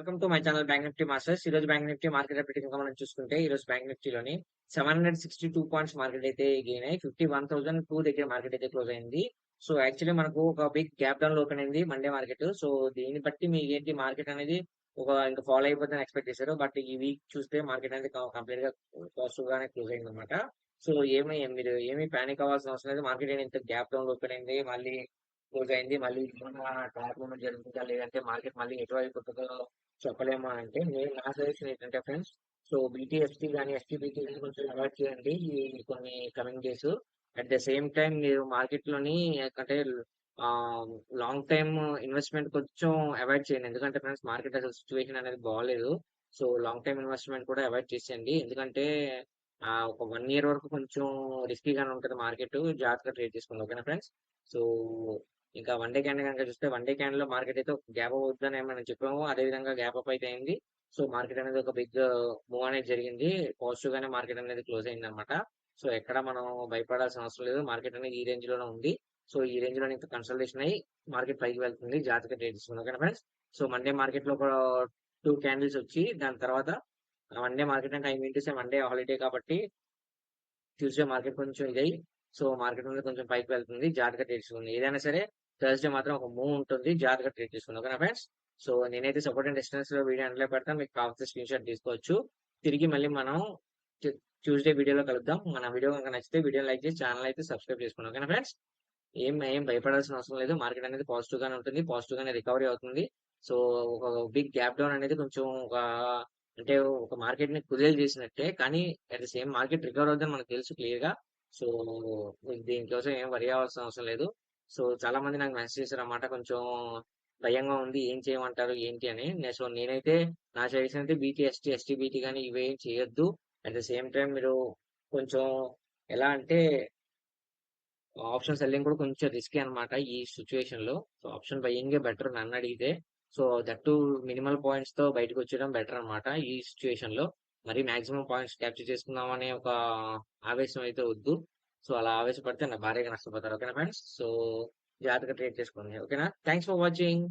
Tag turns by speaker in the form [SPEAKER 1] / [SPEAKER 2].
[SPEAKER 1] Welcome to my channel bank Nifty masters. ఈ రోజు bank Nifty market update ఇంకా మనం చూసుకుంటే ఈ రోజు bank నిఫ్టీలోని seven hundred sixty two points market అయితే గెయిన్ అయ్యి ఫిఫ్టీ వన్ థౌసండ్ టూ దగ్గర మార్కెట్ అయితే క్లోజ్ అయింది. సో యాక్చువల్లీ మనకు ఒక బిగ్ గ్యాప్ డౌన్లో ఓపెన్ అయింది మండే మార్కెట్. సో దీన్ని బట్టి మీ ఏంటి మార్కెట్ అనేది ఒక ఇంకా ఫాలో అయిపోతుందని ఎక్స్పెక్ట్ చేశారు. బట్ ఈ వీక్ చూస్తే మార్కెట్ అనేది కంప్లీట్గా పాజిటివ్ గానే క్లోజ్ అయింది అనమాట సో ఏమి మీరు ఏమి పానిక్ అవ్వాల్సిన అవసరం లేదు. మార్కెట్ ఇంత గ్యాప్ డౌన్లో ఓపెన్ అయింది. మళ్ళీ క్లోజ్ అయింది మళ్ళీ టాప్ మూమెంట్ జరుగుతుందా లేదంటే మార్కెట్ మళ్ళీ ఎటువైపు పోతుందో చెప్పలేమా అంటే నేను నా సజెషన్ ఏంటంటే ఫ్రెండ్స్ సో బీటీఎస్టీ కానీ ఎస్టీబీటీ కొంచెం అవాయిడ్ చేయండి. ఈ కొన్ని coming days. At the same time మీరు మార్కెట్లోని అంటే లాంగ్ టైమ్ ఇన్వెస్ట్మెంట్ కొంచెం అవాయిడ్ చేయండి. ఎందుకంటే ఫ్రెండ్స్ మార్కెట్ అసలు సిచ్యువేషన్ అనేది బాగాలేదు. సో లాంగ్ టైమ్ ఇన్వెస్ట్మెంట్ కూడా అవాయిడ్ చేసేయండి. ఎందుకంటే ఒక వన్ ఇయర్ వరకు కొంచెం రిస్కీగానే ఉంటుంది మార్కెట్. జాగ్రత్తగా ట్రేడ్ చేసుకోండి. ఓకేనా ఫ్రెండ్స్? సో ఇంకా వన్ డే క్యాండిల్ కనుక చూస్తే వన్ డే క్యాండిల్లో మార్కెట్ అయితే గ్యాప్ అవుతుందని మనం చెప్పాము అదే విధంగా గ్యాప్ అప్ అయితే అయింది. సో మార్కెట్ అనేది ఒక బిగ్ మూవ్ uh, అనేది జరిగింది. పాజిటివ్ గానే మార్కెట్ అనేది క్లోజ్ అయింది అనమాట సో ఎక్కడ మనం భయపడాల్సిన అవసరం లేదు. మార్కెట్ అనేది ఈ రేంజ్లోనే ఉంది. సో ఈ రేంజ్లో ఇంకా కన్సల్టేషన్ అయ్యి మార్కెట్ పైకి వెళ్తుంది జాగ్రత్తగా ట్రేడ్స్ ఓకేనా ఫ్రెండ్స్ సో మండే మార్కెట్లో ఒక టూ క్యాండిల్స్ వచ్చి దాని తర్వాత మండే మార్కెట్ అంటే I mean to say Monday holiday కాబట్టి ట్యూస్డే మార్కెట్ కొంచెం ఇదై సో మార్కెట్ అనేది కొంచెం పైకి వెళ్తుంది జాగ్రత్త ట్రేడ్ ఏదైనా సరే థర్స్డే మాత్రం ఒక మూవ్ ఉంటుంది. జాగ్రత్తగా ట్రీట్ చేసుకుని ఓకేనా ఫ్రెండ్స్? సో నేనైతే సపోర్ట్ అండ్ డిస్టెన్స్లో వీడియో అందులో పెడతాను. మీకు కావాల్సిన స్క్రీన్ షాట్ తీసుకోవచ్చు. తిరిగి మళ్ళీ మనం ట్యూస్డే వీడియోలో కలుద్దాం. మన వీడియో కనుక నచ్చితే వీడియో లైక్ చేసి ఛానల్ అయితే సబ్స్క్రైబ్ చేసుకుని ఓకేనా ఫ్రెండ్స్? ఏం ఏం భయపడాల్సిన అవసరం లేదు. మార్కెట్ అనేది పాజిటివ్ గానే ఉంటుంది. పాజిటివ్ గానే రికవరీ అవుతుంది. సో ఒక బిగ్ గ్యాప్ డౌన్ అనేది కొంచెం ఒక అంటే ఒక మార్కెట్ని కుదేలు చేసినట్టే. కానీ at the same market recover అవుతుందని మనకు తెలుసు క్లియర్గా. సో దీనికోసం ఏం వరి అవ్వాల్సిన అవసరం లేదు. సో చాలా మంది నాకు మెసేజ్ చేశారు అన్నమాట కొంచెం భయంగా ఉంది. ఏం చేయమంటారు? ఏంటి అని. సో నేనైతే నా సజెషన్ అయితే బీటీ ఎస్టీ ఎస్టీ బీటీ కానీ ఇవేం చేయొద్దు. అట్ ద సేమ్ టైం మీరు కొంచెం ఎలా అంటే ఆప్షన్ సెల్లింగ్ కూడా కొంచెం రిస్కీ అన్నమాట ఈ సిచ్యువేషన్లో. సో ఆప్షన్ బయ్యింగే బెటర్ నన్ను అడిగితే. సో దట్టు మినిమల్ పాయింట్స్తో బయటకు వచ్చేయడం బెటర్ అన్నమాట ఈ సిచ్యువేషన్లో. మరి మాక్సిమం పాయింట్స్ క్యాప్చర్ చేసుకుందాం అనే ఒక ఆవేశం అయితే వద్దు. సో అలా ఆవేశపడితే నా భార్యగా నష్టపోతారు. ఓకేనా ఫ్రెండ్స్? సో జాగ్రత్తగా ట్రీట్ చేసుకోండి. ఓకేనా? Thanks for watching.